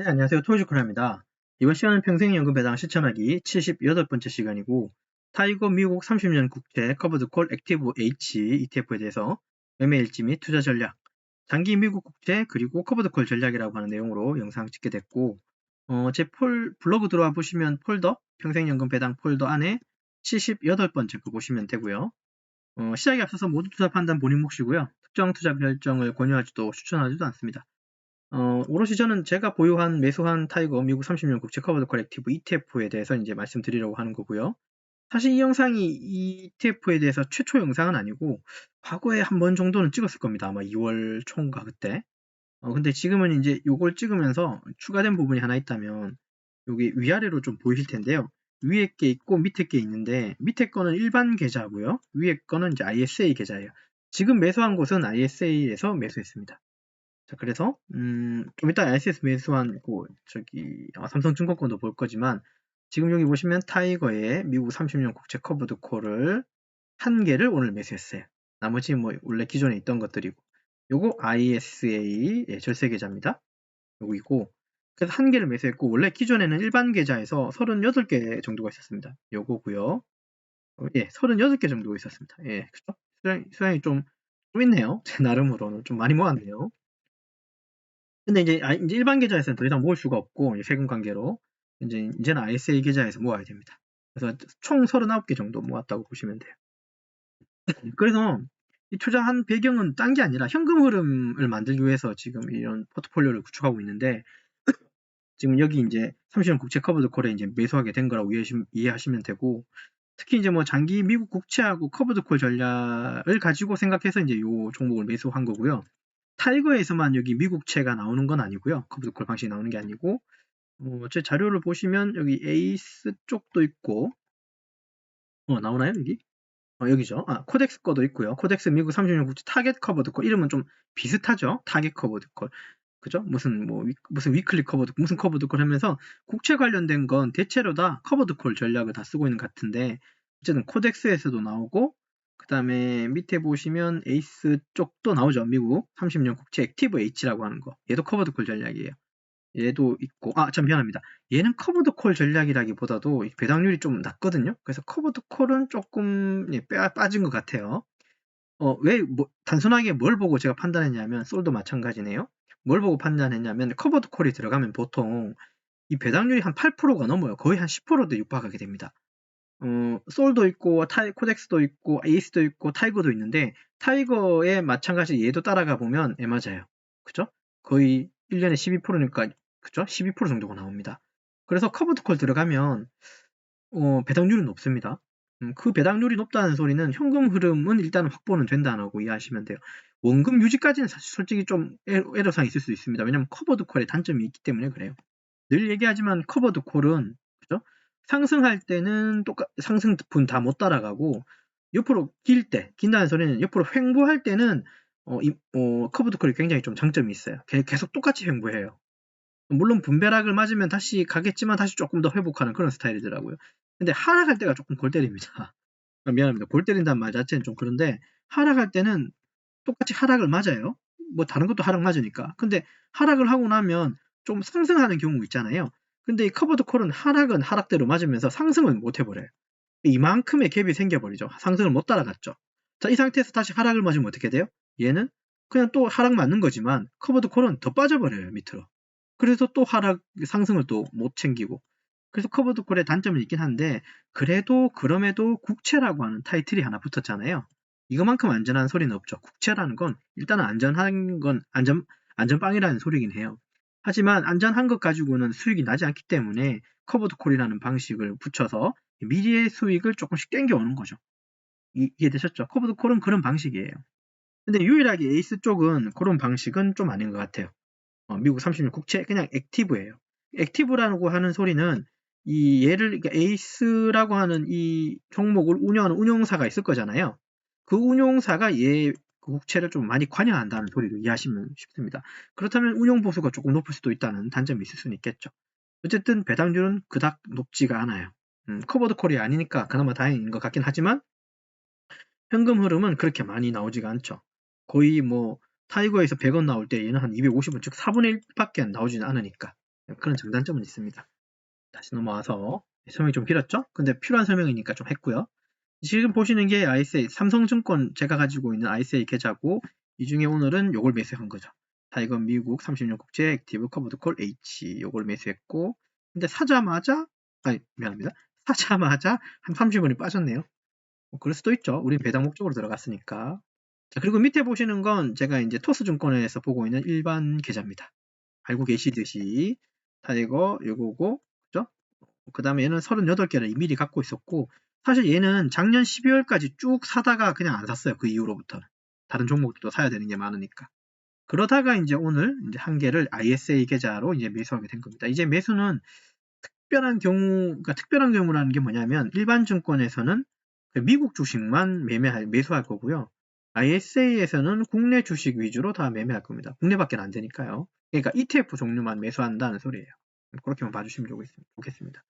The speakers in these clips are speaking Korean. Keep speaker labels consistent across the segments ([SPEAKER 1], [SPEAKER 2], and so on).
[SPEAKER 1] 네, 안녕하세요. 토요주코라입니다. 이번 시간은 평생연금 배당 실천하기 78번째 시간이고 타이거 미국 30년 국채 커버드콜 액티브 H ETF에 대해서 매매 일지 및 투자 전략, 장기 미국 국채 그리고 커버드콜 전략이라고 하는 내용으로 영상 찍게 됐고 어, 제 폴, 블로그 들어와 보시면 폴더 평생연금 배당 폴더 안에 78번째 거 보시면 되고요. 어, 시작에 앞서서 모두 투자 판단 본인 몫이고요. 특정 투자 결정을 권유하지도 추천하지도 않습니다. 어, 오롯이 저는 제가 보유한 매수한 타이거 미국 30년 국채 커버드 컬렉티브 ETF에 대해서 이제 말씀드리려고 하는 거고요. 사실 이 영상이 ETF에 대해서 최초 영상은 아니고 과거에 한 번 정도는 찍었을 겁니다. 아마 2월 초인가 그때. 어, 근데 지금은 이제 요걸 찍으면서 추가된 부분이 하나 있다면 여기 위아래로 좀 보이실 텐데요. 위에 게 있고 밑에 게 있는데 밑에 거는 일반 계좌고요. 위에 거는 이제 ISA 계좌예요. 지금 매수한 곳은 ISA에서 매수했습니다. 자, 그래서 음, 좀 이따 ISS 매수한 그 저기 아, 삼성증권권도 볼 거지만 지금 여기 보시면 타이거의 미국 30년 국채 커브드 콜을 한 개를 오늘 매수했어요. 나머지 뭐 원래 기존에 있던 것들이고 요거 ISA 예, 절세 계좌입니다. 요거이고 그래서 한 개를 매수했고 원래 기존에는 일반 계좌에서 38개 정도가 있었습니다. 요거고요. 어, 예, 38개 정도가 있었습니다. 예, 그죠? 수량이, 수량이 좀, 좀 있네요. 제 나름으로는 좀 많이 모았네요. 근데 이제, 아, 이제 일반 계좌에서는 더 이상 모을 수가 없고 세금 관계로 이제 이제는 ISA 계좌에서 모아야 됩니다. 그래서 총 39개 정도 모았다고 보시면 돼요. 그래서 이 투자한 배경은 딴 게 아니라 현금 흐름을 만들기 위해서 지금 이런 포트폴리오를 구축하고 있는데 지금 여기 이제 30년 국채 커버드 콜에 이제 매수하게 된 거라고 이해하시면 되고 특히 이제 뭐 장기 미국 국채하고 커버드 콜 전략을 가지고 생각해서 이제 요 종목을 매수한 거고요. 타이거에서만 여기 미국채가 나오는 건 아니고요. 컴퓨터 방식이 나오는 게 아니고 어, 제 자료를 보시면 여기 에이스 쪽도 있고 어, 나오나요 여기? 어, 여기죠. 아, 코덱스 거도 있고요. 코덱스 미국 30년 국제 타겟 커버드 콜 이름은 좀 비슷하죠. 타겟 커버드 콜. 그죠? 무슨 뭐 위, 무슨 위클리 커버드 무슨 커버드 콜 하면서 국채 관련된 건 대체로 다 커버드 콜 전략을 다 쓰고 있는 것 같은데 어쨌든 코덱스에서도 나오고 그 다음에 밑에 보시면 에이스 쪽도 나오죠. 미국 30년 국채 액티브 H라고 하는 거. 얘도 커버드 콜 전략이에요. 얘도 있고, 아, 참 미안합니다. 얘는 커버드 콜 전략이라기보다도 배당률이 좀 낮거든요. 그래서 커버드 콜은 조금 예, 빠진 것 같아요. 어, 왜, 뭐, 단순하게 뭘 보고 제가 판단했냐면, 솔도 마찬가지네요. 뭘 보고 판단했냐면, 커버드 콜이 들어가면 보통 이 배당률이 한 8%가 넘어요. 거의 한 10%도 육박하게 됩니다. 어, 솔도 있고 타이, 코덱스도 있고 에이스도 있고 타이거도 있는데 타이거에 마찬가지 얘도 따라가 보면 애 맞아요. 그죠? 거의 1년에 12%니까 그죠? 12% 정도가 나옵니다. 그래서 커버드 콜 들어가면 어, 배당률은 높습니다. 음, 그 배당률이 높다는 소리는 현금 흐름은 일단 확보는 된다고 이해하시면 돼요. 원금 유지까지는 사실 솔직히 좀 에러상이 있을 수 있습니다. 왜냐하면 커버드 콜에 단점이 있기 때문에 그래요. 늘 얘기하지만 커버드 콜은 그죠? 상승할 때는 똑같 상승분 다 못 따라가고 옆으로 길 때, 긴다는 소리는 옆으로 횡보할 때는 어, 이, 어, 커브드 콜이 굉장히 좀 장점이 있어요. 계속 똑같이 횡보해요. 물론 분배락을 맞으면 다시 가겠지만 다시 조금 더 회복하는 그런 스타일이더라고요. 근데 하락할 때가 조금 골 때립니다. 아, 미안합니다. 골 때린다는 말 자체는 좀 그런데 하락할 때는 똑같이 하락을 맞아요. 뭐 다른 것도 하락 맞으니까. 근데 하락을 하고 나면 좀 상승하는 경우 있잖아요. 근데 이 커버드 콜은 하락은 하락대로 맞으면서 상승을 못 해버려요. 이만큼의 갭이 생겨버리죠. 상승을 못 따라갔죠. 자, 이 상태에서 다시 하락을 맞으면 어떻게 돼요? 얘는 그냥 또 하락 맞는 거지만 커버드 콜은 더 빠져버려요, 밑으로. 그래서 또 하락, 상승을 또 못 챙기고. 그래서 커버드 콜의 단점은 있긴 한데, 그래도, 그럼에도 국채라고 하는 타이틀이 하나 붙었잖아요. 이거만큼 안전한 소리는 없죠. 국채라는 건 일단은 안전한 건 안전, 안전빵이라는 소리긴 해요. 하지만 안전한 것 가지고는 수익이 나지 않기 때문에 커버드 콜이라는 방식을 붙여서 미리의 수익을 조금씩 땡겨오는 거죠. 이, 해되셨죠? 커버드 콜은 그런 방식이에요. 근데 유일하게 에이스 쪽은 그런 방식은 좀 아닌 것 같아요. 어, 미국 30년 국채 그냥 액티브예요. 액티브라고 하는 소리는 이 얘를 그러니까 에이스라고 하는 이 종목을 운영하는 운용사가 있을 거잖아요. 그 운용사가 얘 그 국채를 좀 많이 관여한다는 소리로 이해하시면 쉽습니다. 그렇다면 운용 보수가 조금 높을 수도 있다는 단점이 있을 수는 있겠죠. 어쨌든 배당률은 그닥 높지가 않아요. 음, 커버드 콜이 아니니까 그나마 다행인 것 같긴 하지만 현금 흐름은 그렇게 많이 나오지가 않죠. 거의 뭐 타이거에서 100원 나올 때 얘는 한 250원 즉 4분의 1밖에 나오지는 않으니까 그런 장단점은 있습니다. 다시 넘어와서 설명이 좀 길었죠? 근데 필요한 설명이니까 좀 했고요. 지금 보시는 게 ISA, 삼성증권 제가 가지고 있는 ISA 계좌고 이 중에 오늘은 요걸 매수한 거죠. 타이거 미국 30년 국제 액티브 커버드 콜 H 요걸 매수했고 근데 사자마자 아니 미안합니다. 사자마자 한 30원이 빠졌네요. 뭐 그럴 수도 있죠. 우린 배당 목적으로 들어갔으니까. 자, 그리고 밑에 보시는 건 제가 이제 토스증권에서 보고 있는 일반 계좌입니다. 알고 계시듯이 타이거 요거고 그죠? 그 다음에 얘는 38개를 미리 갖고 있었고 사실 얘는 작년 12월까지 쭉 사다가 그냥 안 샀어요. 그 이후로부터는. 다른 종목들도 사야 되는 게 많으니까. 그러다가 이제 오늘 이제 한 개를 ISA 계좌로 이제 매수하게 된 겁니다. 이제 매수는 특별한 경우, 그러니까 특별한 경우라는 게 뭐냐면 일반 증권에서는 그 미국 주식만 매매할, 매수할 거고요. ISA에서는 국내 주식 위주로 다 매매할 겁니다. 국내밖에 안 되니까요. 그러니까 ETF 종류만 매수한다는 소리예요. 그렇게만 봐주시면 좋겠습니다.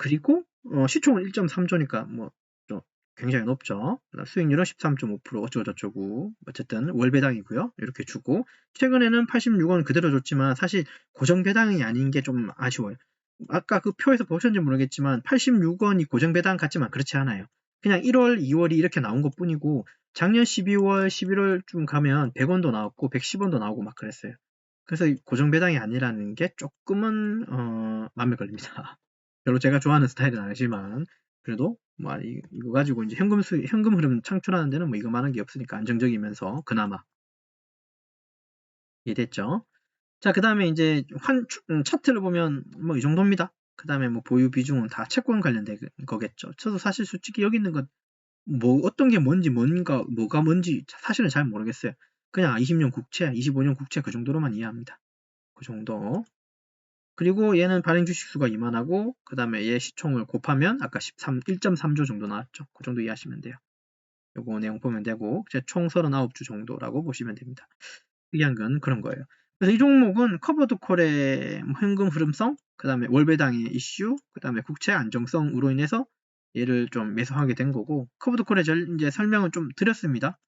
[SPEAKER 1] 그리고 어, 시총은 1.3조니까 뭐 굉장히 높죠. 수익률은 13.5% 어쩌고저쩌고 어쨌든 월배당이고요. 이렇게 주고 최근에는 86원 그대로 줬지만 사실 고정배당이 아닌 게 좀 아쉬워요. 아까 그 표에서 보셨는지 모르겠지만 86원이 고정배당 같지만 그렇지 않아요. 그냥 1월, 2월이 이렇게 나온 것 뿐이고 작년 12월, 11월쯤 가면 100원도 나왔고 110원도 나오고 막 그랬어요. 그래서 고정배당이 아니라는 게 조금은 어, 마음에 걸립니다. 별로 제가 좋아하는 스타일은 아니지만 그래도 뭐 이거 가지고 이제 현금 수 현금 흐름 창출하는 데는 뭐 이거만한 게 없으니까 안정적이면서 그나마 이해됐죠? 자, 그 다음에 이제 환 음, 차트를 보면 뭐 이 정도입니다. 그 다음에 뭐 보유 비중은 다 채권 관련된 거겠죠. 저도 사실 솔직히 여기 있는 것 뭐 어떤 게 뭔지 뭔가 뭐가 뭔지 사실은 잘 모르겠어요. 그냥 20년 국채, 25년 국채 그 정도로만 이해합니다. 그 정도. 그리고 얘는 발행 주식수가 이만하고 그 다음에 얘 시총을 곱하면 아까 13, 1.3조 정도 나왔죠. 그 정도 이해하시면 돼요. 요거 내용 보면 되고 이제 총 39주 정도라고 보시면 됩니다. 특이한 건 그런 거예요. 그래서 이 종목은 커버드 콜의 뭐 현금 흐름성, 그 다음에 월배당의 이슈, 그 다음에 국채 안정성으로 인해서 얘를 좀 매수하게 된 거고 커버드 콜의 이제 설명을 좀 드렸습니다.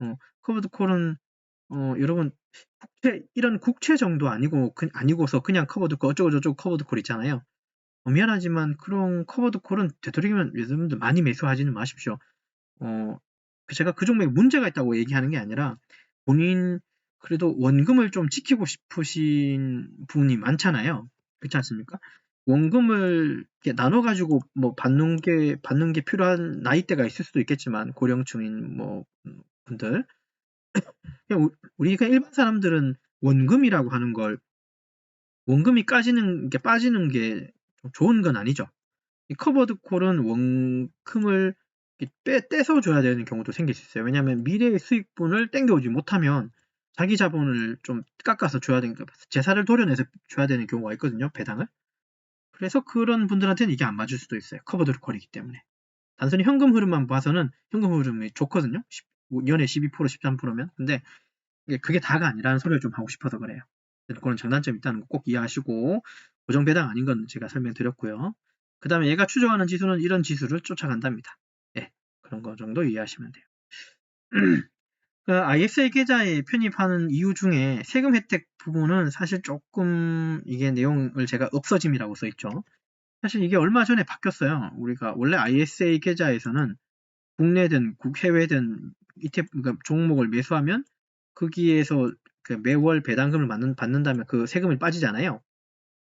[SPEAKER 1] 어, 커버드 콜은 어, 여러분 국채 이런 국채 정도 아니고 그, 아니고서 그냥 커버드 콜 어쩌고 저쩌고 커버드 콜 있잖아요. 어, 미안하지만 그런 커버드 콜은 되도록이면 여러분들 많이 매수하지는 마십시오. 어, 제가 그 종목에 문제가 있다고 얘기하는 게 아니라 본인 그래도 원금을 좀 지키고 싶으신 분이 많잖아요. 그렇지 않습니까? 원금을 나눠 가지고 뭐 받는 게 받는 게 필요한 나이대가 있을 수도 있겠지만 고령층인 뭐 분들 우리가 일반 사람들은 원금이라고 하는 걸 원금이 까지는 게 빠지는 게 좋은 건 아니죠. 이 커버드 콜은 원금을 빼, 떼서 줘야 되는 경우도 생길 수 있어요. 왜냐하면 미래의 수익분을 땡겨오지 못하면 자기 자본을 좀 깎아서 줘야 되니까 제사를 도려내서 줘야 되는 경우가 있거든요. 배당을. 그래서 그런 분들한테는 이게 안 맞을 수도 있어요. 커버드 콜이기 때문에. 단순히 현금 흐름만 봐서는 현금 흐름이 좋거든요. 연에 12% 13%면 근데 그게 다가 아니라는 소리를 좀 하고 싶어서 그래요. 그런 장단점이 있다는 거 꼭 이해하시고 고정 배당 아닌 건 제가 설명드렸고요. 그 다음에 얘가 추정하는 지수는 이런 지수를 쫓아간답니다. 예, 그런 거 정도 이해하시면 돼요. 그 ISA 계좌에 편입하는 이유 중에 세금 혜택 부분은 사실 조금 이게 내용을 제가 없어짐이라고 써있죠. 사실 이게 얼마 전에 바뀌었어요. 우리가 원래 ISA 계좌에서는 국내든 국해외든 ETF 그러니까 종목을 매수하면 거기에서 그 매월 배당금을 받는, 받는다면 그 세금이 빠지잖아요.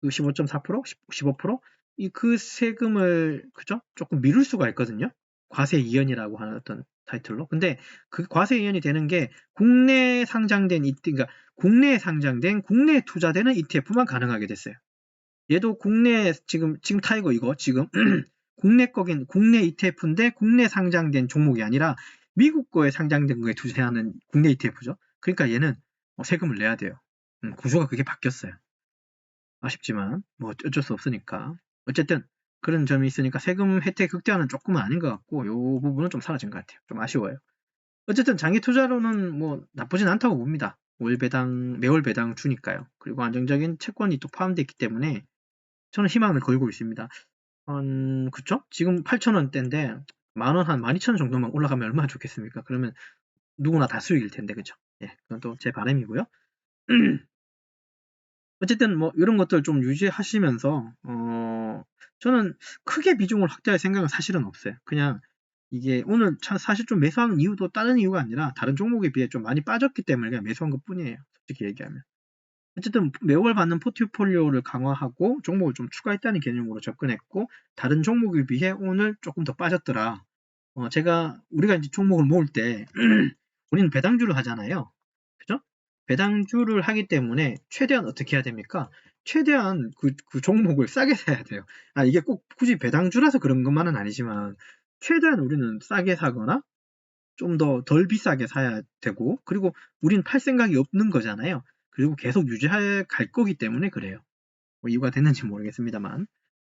[SPEAKER 1] 그 15.4%, 15%? 이 그 세금을 그죠? 조금 미룰 수가 있거든요. 과세 이연이라고 하는 어떤 타이틀로. 근데 그 과세 이연이 되는 게 국내 상장된 이 그러니까 국내에 상장된 국내에 투자되는 ETF만 가능하게 됐어요. 얘도 국내 지금 지금 타이거 이거 지금 국내 거긴 국내 ETF인데 국내 상장된 종목이 아니라 미국 거에 상장된 거에 투자하는 국내 ETF죠. 그러니까 얘는 뭐 세금을 내야 돼요. 음, 구조가 그게 바뀌었어요. 아쉽지만 뭐 어쩔 수 없으니까. 어쨌든 그런 점이 있으니까 세금 혜택 극대화는 조금은 아닌 것 같고 이 부분은 좀 사라진 것 같아요. 좀 아쉬워요. 어쨌든 장기 투자로는 뭐 나쁘진 않다고 봅니다. 월 배당 매월 배당 주니까요. 그리고 안정적인 채권이 또 포함되어 있기 때문에 저는 희망을 걸고 있습니다. 음, 그쵸? 지금 8,000원대인데 만원 한 12,000원 정도만 올라가면 얼마나 좋겠습니까? 그러면 누구나 다 수익일 텐데, 그죠? 예, 그건 또 제 바람이고요. 어쨌든 뭐 이런 것들 좀 유지하시면서 어 저는 크게 비중을 확대할 생각은 사실은 없어요. 그냥 이게 오늘 사실 좀 매수한 이유도 다른 이유가 아니라 다른 종목에 비해 좀 많이 빠졌기 때문에 그냥 매수한 것 뿐이에요. 솔직히 얘기하면. 어쨌든 매월 받는 포트폴리오를 강화하고 종목을 좀 추가했다는 개념으로 접근했고 다른 종목에 비해 오늘 조금 더 빠졌더라. 어, 제가 우리가 이제 종목을 모을 때 우리는 배당주를 하잖아요. 그죠? 배당주를 하기 때문에 최대한 어떻게 해야 됩니까? 최대한 그, 그 종목을 싸게 사야 돼요. 아, 이게 꼭 굳이 배당주라서 그런 것만은 아니지만 최대한 우리는 싸게 사거나 좀 더 덜 비싸게 사야 되고 그리고 우린 팔 생각이 없는 거잖아요. 그리고 계속 유지할 갈 거기 때문에 그래요. 뭐 이유가 됐는지 모르겠습니다만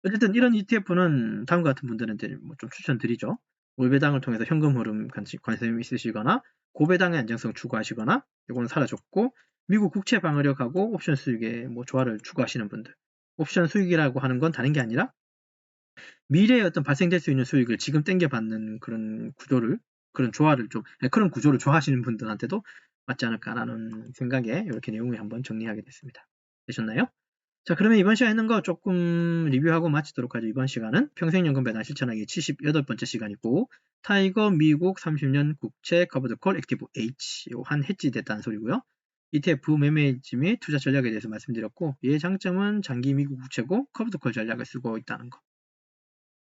[SPEAKER 1] 어쨌든 이런 ETF는 다음과 같은 분들한테 뭐 좀 추천드리죠. 올배당을 통해서 현금 흐름 관심 있으시거나 고배당의 안정성 추구하시거나 이거는 사라졌고 미국 국채 방어력하고 옵션 수익에 뭐 조화를 추구하시는 분들 옵션 수익이라고 하는 건 다른 게 아니라 미래에 어떤 발생될 수 있는 수익을 지금 땡겨받는 그런 구조를 그런 조화를 좀 그런 구조를 좋아하시는 분들한테도 맞지 않을까라는 생각에 이렇게 내용을 한번 정리하게 됐습니다. 되셨나요? 자 그러면 이번 시간 있는 거 조금 리뷰하고 마치도록 하죠. 이번 시간은 평생연금 배당 실천하기 78번째 시간이고 타이거 미국 30년 국채 커버드콜 액티브 H 한 해지됐다는 소리고요. ETF 매매일지 및 투자 전략에 대해서 말씀드렸고 얘의 장점은 장기 미국 국채고 커버드콜 전략을 쓰고 있다는 거.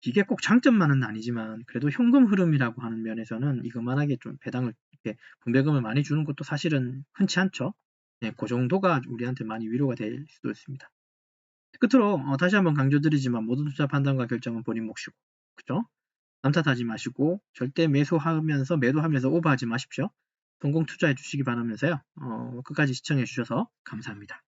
[SPEAKER 1] 이게 꼭 장점만은 아니지만 그래도 현금 흐름이라고 하는 면에서는 이것만하게 좀 배당을 이렇게 분배금을 많이 주는 것도 사실은 흔치 않죠. 네, 그 정도가 우리한테 많이 위로가 될 수도 있습니다. 끝으로 어, 다시 한번 강조드리지만 모든 투자 판단과 결정은 본인 몫이고 그죠? 남탓하지 마시고 절대 매수하면서 매도하면서 오버하지 마십시오. 성공 투자해 주시기 바라면서요. 어, 끝까지 시청해 주셔서 감사합니다.